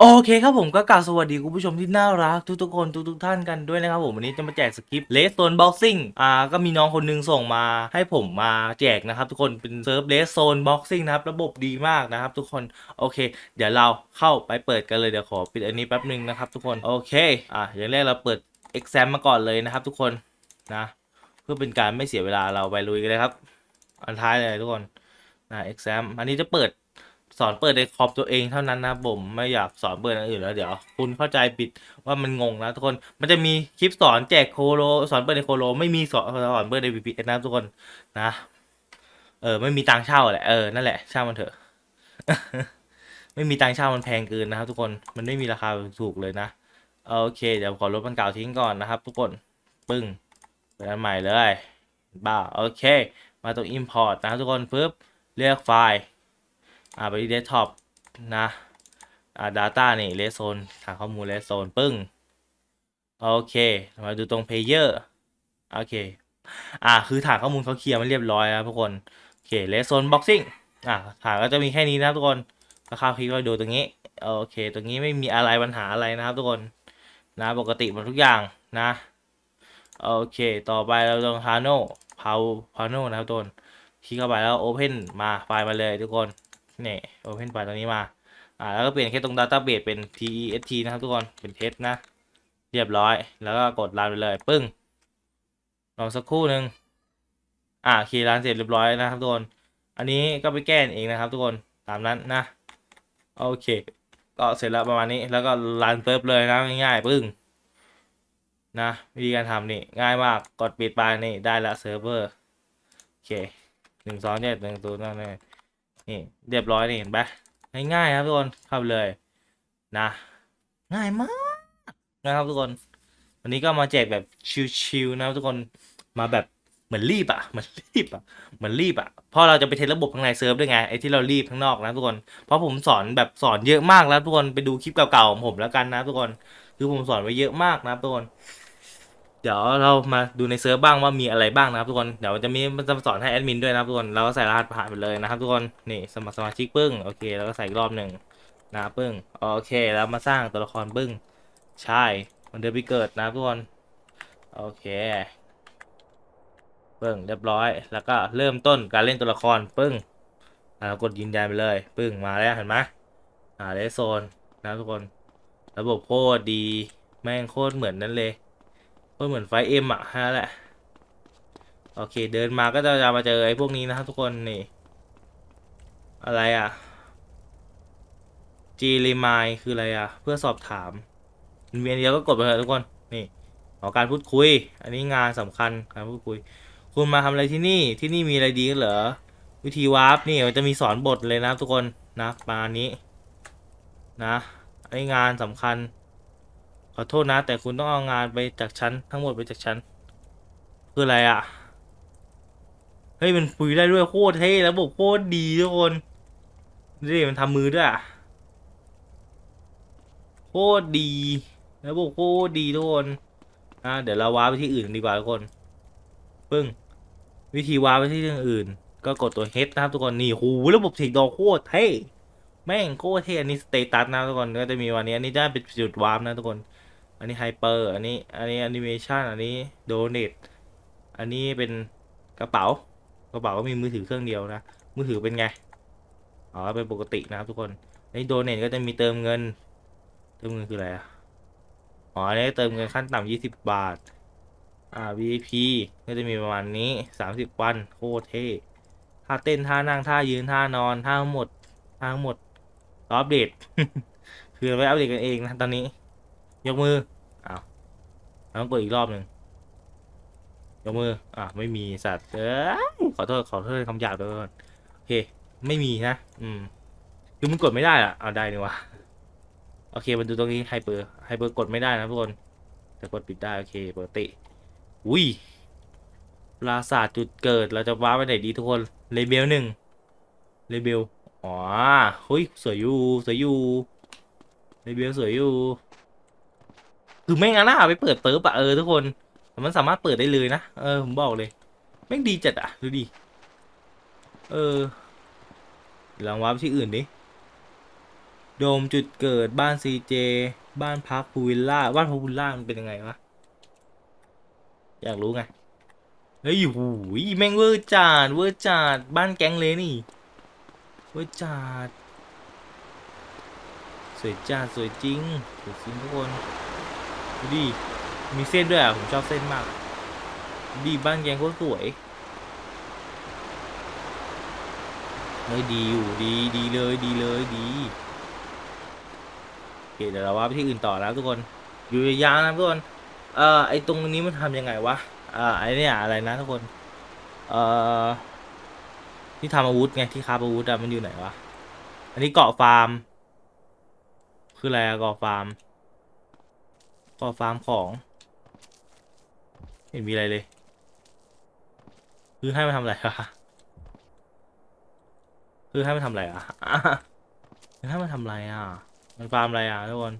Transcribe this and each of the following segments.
โอเคครับผมก็กล่าวสวัสดีคุณผู้ชมที่น่ารักทุกๆคนทุกๆท่านกันด้วยนะครับผมวันนี้จะมาแจกสคริปต์เลสโซนบ็อกซิ่งอ่าก็มีน้องคนหนึงส่งมาให้ผมมาแจกนะครับทุกคนเป็นเซิร์ฟเลสโซนบ็อกซิ่งนะครับระบบดีมากนะครับทุกคนโอเค เดี๋ยวเราเข้าไปเปิดกันเลยเดี๋ยวขอปิดอันนี้แป๊บหนึ่งนะครับทุกคนโอเคอะอย่างแรกเราเปิด exam มาก่อนเลยนะครับทุกคนนะเพื่อเป็นการไม่เสียเวลาเราไปลุยกันเลยครับอันท้ายเลยทุกคนนะ exam อันนี้จะเปิด สอนเปิดในคอมตัวเองเท่านั้นนะผมไม่อยากสอนเปิดอันอื่นแล้วเดี๋ยว คุณเข้าใจผิดว่ามันงงนะทุกคน มันจะมีคลิปสอนแจกโคโลสอนเปิดในโคโล ไม่มีสอนสอนเปิดใน VPS นะทุกคนนะเออไม่มีตังเช่าแหละเออนั่นแหละเช่ามันเถอะ ไม่มีตังเช่ามันแพงเกินนะครับทุกคนมันไม่มีราคาถูกเลยนะโอเคเดี๋ยวขอลบมันเก่าทิ้งก่อนนะครับ ทุกคนปึ้งเปิดอันใหม่เลยบ้าโอเค มาตรง import นะครับทุกคนปึ๊บเลือกไฟล์ อ่าไปที่เดสก์ท็อปนะอ่า Data นี่เลสโซนฐานข้อมูลเลสโซนปึ้ง โอเคมาดูตรง Player โอเค อ่า คือฐานข้อมูลเขาเคลียร์มันเรียบร้อยแล้วทุกคน โอเคเลสโซนบ็อกซิ่งอ่าฐานก็จะมีแค่นี้นะทุกคนถ้าเข้าคลิกก็ดูตรงนี้ โอเค ตรงนี้ไม่มีอะไรปัญหาอะไรนะครับทุกคน นะปกติหมดทุกอย่างนะ โอเค ต่อไปเราตรง Pano พาว Pano นะครับทุกคนคลิกเข้าไปแล้ว Open มาไฟล์มาเลยทุกคน เนี่ย Open ไฟล์ตรงนี้มา อ่า แล้วก็เปลี่ยนแค่ตรง Database เป็น TEST นะครับทุกคน เป็นเทสนะ เรียบร้อย แล้วก็กดรันไปเลย ปึ้งรอสักครู่หนึ่งอ่าคีย์รันเสร็จเรียบร้อยนะครับทุกคน อันนี้ก็ไปแก้เองนะครับทุกคน ตามนั้นนะ โอเค ก็เสร็จแล้วประมาณนี้ แล้วก็รันเซิร์ฟเลยนะง่ายๆ ปึ้งนะวิธีการทำนี่ง่ายมากกดปิดไปนี่ได้ละเซิร์ฟเวอร์โอเคหนึ่งสองเจ็ดหนึ่งศูนย์นั่นเลย นี่เรียบร้อยนี่เห็นปะง่ายๆครับทุกคนเข้าไปเลยนะ ง่ายมากนะครับทุกคน วันนี้ก็มาแจกแบบชิวๆนะครับทุกคนมาแบบเหมือนรีบอะเหมือนรีบอะเหมือนรีบอะเพราะเราจะไปเทสระบบข้างในเซิร์ฟด้วยไงไอ้ที่เรารีบข้างนอกนะทุกคนเพราะผมสอนแบบสอนเยอะมากแล้วทุกคนไปดูคลิปเก่าๆของผมแล้วกันนะทุกคนคือผมสอนไว้เยอะมากนะทุกคน เดี๋ยวเรามาดูในเซิร์ฟบ้างว่ามีอะไรบ้างนะครับทุกคนเดี๋ยวจะมีจะสอนให้แอดมินด้วยนะครับทุกคนเราก็ใส่รหัสผ่านไปเลยนะครับทุกคนนี่สมัครสมาชิกปึ้งโอเคแล้วก็ใส่อีกรอบหนึ่งนะปึ้งโอเคแล้วมาสร้างตัวละครปึ้งใช่มันเดินไปเกิดนะครับทุกคนโอเคปึ้งเรียบร้อย แล้วก็เริ่มต้นการเล่นตัวละครปึ้งอ่ากดยืนยันไปเลยปึ้งมาแล้วเห็นไหมอ่าเลโซนนะครับทุกคน ระบบโคตรดีแม่งโคตรเหมือนนั้นเลย ก็เหมือนไฟเอ็มอะฮะแหละ โอเค เดินมาก็จะจะมาเจอไอ้พวกนี้นะครับทุกคนนี่ อะไรอะ G r e m i n d คืออะไรอะเพื่อสอบถามเวียนเดียวก็กดไปเถอะทุกคน นี่ขอการพูดคุย อันนี้งานสำคัญการพูดคุย คุณมาทำอะไรที่นี่ ที่นี่มีอะไรดีกันเหรอ วิธีวาร์ปนี่มันจะมีสอนบทเลยนะทุกคนนะประมาณนี้นะ อันนี้งานสำคัญ ขอโทษนะ แต่คุณต้องเอางานไปจากฉันทั้งหมดไปจากฉันคืออะไรอะ่ะ เฮ้ยมันคุยได้ด้วยโคตรเท่แล้วบบโคตรดีทุกคนดิมันทำมือด้วยอะโคตรดีแล้วบบโคตรดีทุกคนอะเดี๋ยวเราว้าไปที่อื่นดีกว่าทุกคนปึ้งวิธีว้าไปที่อื่น ก็กดตัว H นะครับทุกคนนี่โหระบบเทคดอกโคตรเท่แม่งโคตรเท่อันนี้สเตตัสนะทุกคนก็จะมีวันนี้อันนี้จะเป็นจุดวาร์ปนะทุกคน อันนี้ไฮเปอร์อันนี้ อันนี้แอนิเมชันอันนี้โดเนทอันนี้เป็นกระเป๋ากระเป๋าก็มีมือถือเครื่องเดียวนะ มือถือเป็นไง อ๋อ เป็นปกตินะครับทุกคนในโดเนทก็จะมีเติมเงิน เติมเงินคืออะไรอ๋ออันนี้เติมเงินขั้นต่ำยี่สิบบาท อ่า VIP ก็จะมีประมาณนี้สามสิบวันโคตรเท่ท่าเต้นท่านั่งท่ายืนท่านอนท่าทั้งหมดท่าทั้งหมดออัปเดตคือไว้อัปเดตกันเองนะตอนนี้ ยกมือ อ้าวต้องกดอีกรอบหนึ่งยกมือ อะ ไม่มีสัตว์ เอ้ยขอโทษ ขอโทษคำหยาบด้วยก่อนโอเค ไม่มีนะ อืม คือมันกดไม่ได้อะเอาได้นี่วะ โอเค มันดูตรงนี้ไฮเปอร์ไฮเปอร์กดไม่ได้นะทุกคน แต่กดปิดได้ โอเคปกติ อุ้ยปราสาทจุดเกิด เราจะว้าไปไหนดีทุกคน เลเบลหนึ่ง เลเบล อ๋อเฮ้ย สวยอยู่ สวยอยู่ เลเบลสวยอยู่ คือไม่งั้นน่ะไปเปิดเติร์ฟอะเออทุกคน มันสามารถเปิดได้เลยนะ เออผมบอกเลย แม่งดีจัดอะดูดิ เออลองวาร์ปที่อื่นดิ โดมจุดเกิดบ้านซีเจ บ้านพักพูวิลล่า บ้านพูวิลล่ามันเป็นยังไงวะ อยากรู้ไง เฮ้ยหูยแม่งเวอร์จัดเวอร์จัดบ้านแก๊งเลยนี่ เวอร์จัดสวยจัดสวยจริงสวยจริงทุกคน ดูดิมีเส้นด้วยอะ ผมชอบเส้นมาก ดีบ้านแกงโคตรสวย เฮ้ยดีอยู่ดีดีเลยดีเลยดีโอเคเดี๋ยวเราว่าไปที่อื่นต่อแล้วทุกคน อยู่ยาวนะทุกคน เอ่อไอตรงนี้มันทำยังไงวะ เอ่าไอเนี่ยอะไรนะทุกคน เอ่อที่ทำอาวุธไงที่คาบอาวุธอะมันอยู่ไหนวะ อันนี้เกาะฟาร์ม คืออะไรอะเกาะฟาร์ม กาะฟาร์มของเห็นมีอะไรเลย คือให้มันทำอะไรวะคือให้มันทำอะไรอะคือให้มันทำอะไรอะมันฟาร์มอะไรอะทุกคน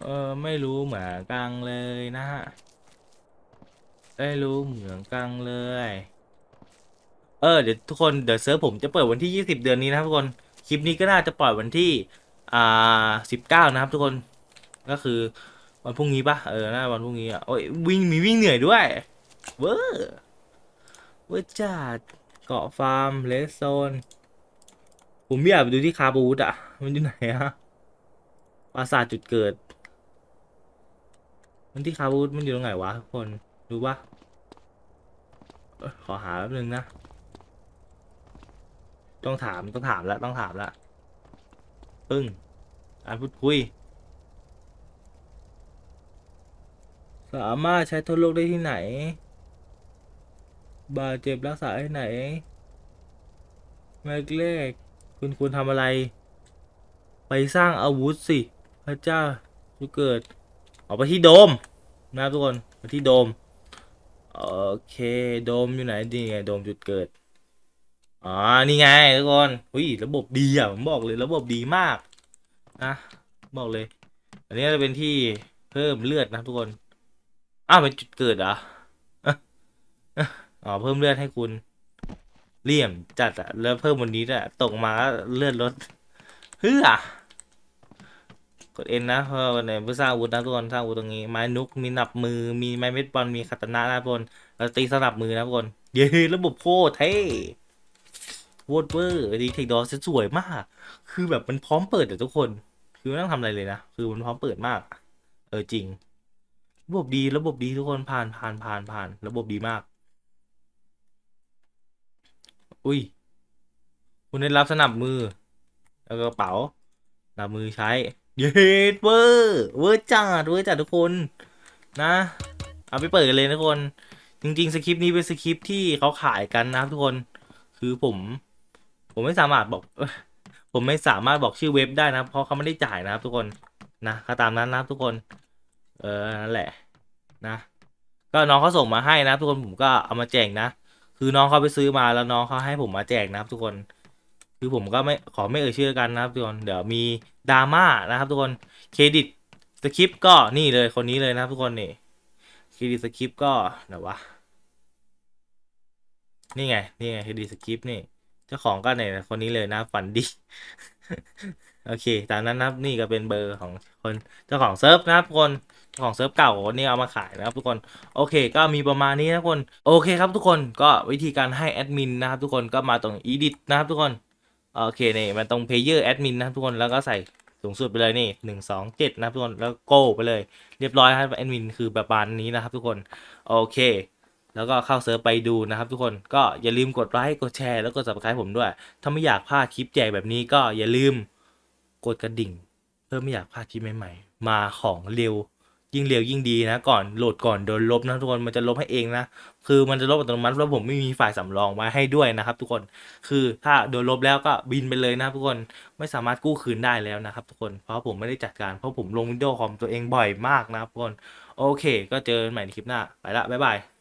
เออไม่รู้เหมือนกันเลยนะฮะไม่รู้เหมือนกันเลย เออเดี๋ยวทุกคนเดี๋ยวเซิร์ฟผมจะเปิดวันที่ 20 เดือนนี้นะครับทุกคน คลิปนี้ก็น่าจะปล่อยวันที่ อ่า19นะครับทุกคนก็คือวันพรุ่งนี้ปะเออน่าวันพรุ่งนี้อะโอ้ยวิ่งมีวิ่งเหนื่อยด้วยเวอร์เวอร์จัดเกาะฟาร์มเลสโซน ผมอยากไปดูที่คาบูดอะ มันอยู่ไหนอะปราสาทจุดเกิด มันที่คาบูดมันอยู่ตรงไหนวะทุกคนรู้ปะขอหาแป๊บนึงนะ ต้องถามต้องถามแล้วต้องถามแล้วปึ้ง อานพูดคุย สามารถใช้ทั่วโลกได้ที่ไหน บาดเจ็บรักษาที่ไหนแรกแรกคุณควรทำอะไร ไปสร้างอาวุธสิ พระเจ้าจุดเกิด ออกไปที่โดม นะทุกคนไปที่โดม โอเค โดมอยู่ไหนดีไง โดมจุดเกิดอ๋อนี่ไงทุกคนอุ้ยระบบดีอะ ผมบอกเลยระบบดีมาก นะบอกเลย อันนี้จะเป็นที่เพิ่มเลือดนะทุกคนอ้าวเป็นจุดเกิดเหรออ๋อเพิ่มเลือดให้คุณเลี่ยมจัดอะแล้วเพิ่มวันนี้อะตกมากเลือดลดเฮ้ยกดเอ็นนะเพราะว่าในเพื่อสร้างอาวุธนะทุกคนสร้างอาวุธตรงนี้ไม้นุกมีหนับมือมีไม้เม็ดบอลมีคาตานะนะทุกคนเราตีสนับมือนะทุกคนเย้ระบบโคตรเท่ โวดเวอร์ดีเทคดอสสวยมาก คือแบบมันพร้อมเปิดแต่ทุกคน คือไม่ต้องทำอะไรเลยนะ คือมันพร้อมเปิดมาก เออจริง ระบบดีระบบดีทุกคนผ่านผ่านผ่านผ่าน ระบบดีมาก อุ้ย คุณได้รับสนับมือ แล้วก็กระเป๋าสนับมือใช้ เยดเวอร์เวอร์จัดเวอร์จัดทุกคนนะ เอาไปเปิดกันเลยนะทุกคน จริง ๆ สคริปต์นี้เป็นสคริปต์ที่เขาขายกันนะทุกคน คือผม ผมไม่สามารถบอก ผมไม่สามารถบอกชื่อเว็บได้นะเพราะเขาไม่ได้จ่ายนะครับ ทุกคนนะก็ตามนั้นนะครับทุกคน เออนั่นแหละ นะ ก็น้องเขาส่งมาให้นะทุกคนผมก็เอามาแจกนะคือน้องเขาไปซื้อมาแล้วน้องเขาให้ผมมาแจกนะครับ ทุกคน คือผมก็ไม่ขอไม่เอ่ยชื่อกันนะครับ ทุกคนเดี๋ยวมีดราม่านะครับ ทุกคนเครดิตสคริปก็นี่เลยคนนี้เลยนะครับ ทุกคนนี่เครดิตสคริปต์ก็ไหนวะนี่ไงนี่ไงเครดิตสคริปนี่ เจ้าของก็เนี่ยคนนี้เลยนะฝันดี โอเค ตามนั้นนะครับนี่ก็เป็นเบอร์ของคนเจ้าของเซิร์ฟนะครับทุกคนเจ้าของเซิร์ฟเก่าคนนี้เอามาขายนะครับทุกคนโอเค ก็มีประมาณนี้นะทุกคนโอเคครับทุกคนก็วิธีการให้แอดมินนะครับทุกคนก็มาตรง edit นะครับทุกคนโอเคนี่มันตรง player admin นะครับทุกคนแล้วก็ใส่สูงสุดไปเลยนี่หนึ่งสองเจ็ดนะครับทุกคนแล้วโก้ไปเลย เรียบร้อยครับแอดมินคือประมาณนี้นะครับทุกคนโอเค แล้วก็เข้าเซิร์ฟไปดูนะครับทุกคนก็อย่าลืมกดไลค์กดแชร์แล้วกด subscribe ผมด้วย ถ้าไม่อยากพลาดคลิปแจกแบบนี้ก็อย่าลืมกดกระดิ่ง เพื่อไม่อยากพลาดคลิปใหม่ๆ มาของเร็วยิ่งเร็วยิ่งดีนะก่อนโหลดก่อนโดนลบนะทุกคนมันจะลบให้เองนะคือมันจะลบอัตโนมัติแล้วผมไม่มีฝ่ายสำรองไว้ให้ด้วยนะครับ ทุกคนคือถ้าโดนลบแล้วก็บินไปเลยนะทุกคนไม่สามารถกู้คืนได้แล้วนะครับ ทุกคนเพราะผมไม่ได้จัดการเพราะผมลงวิดีโอคอมตัวเองบ่อยมากนะครับทุกคนโอเค ก็เจอกันใหม่ในคลิปหน้าไปละบ๊ายบาย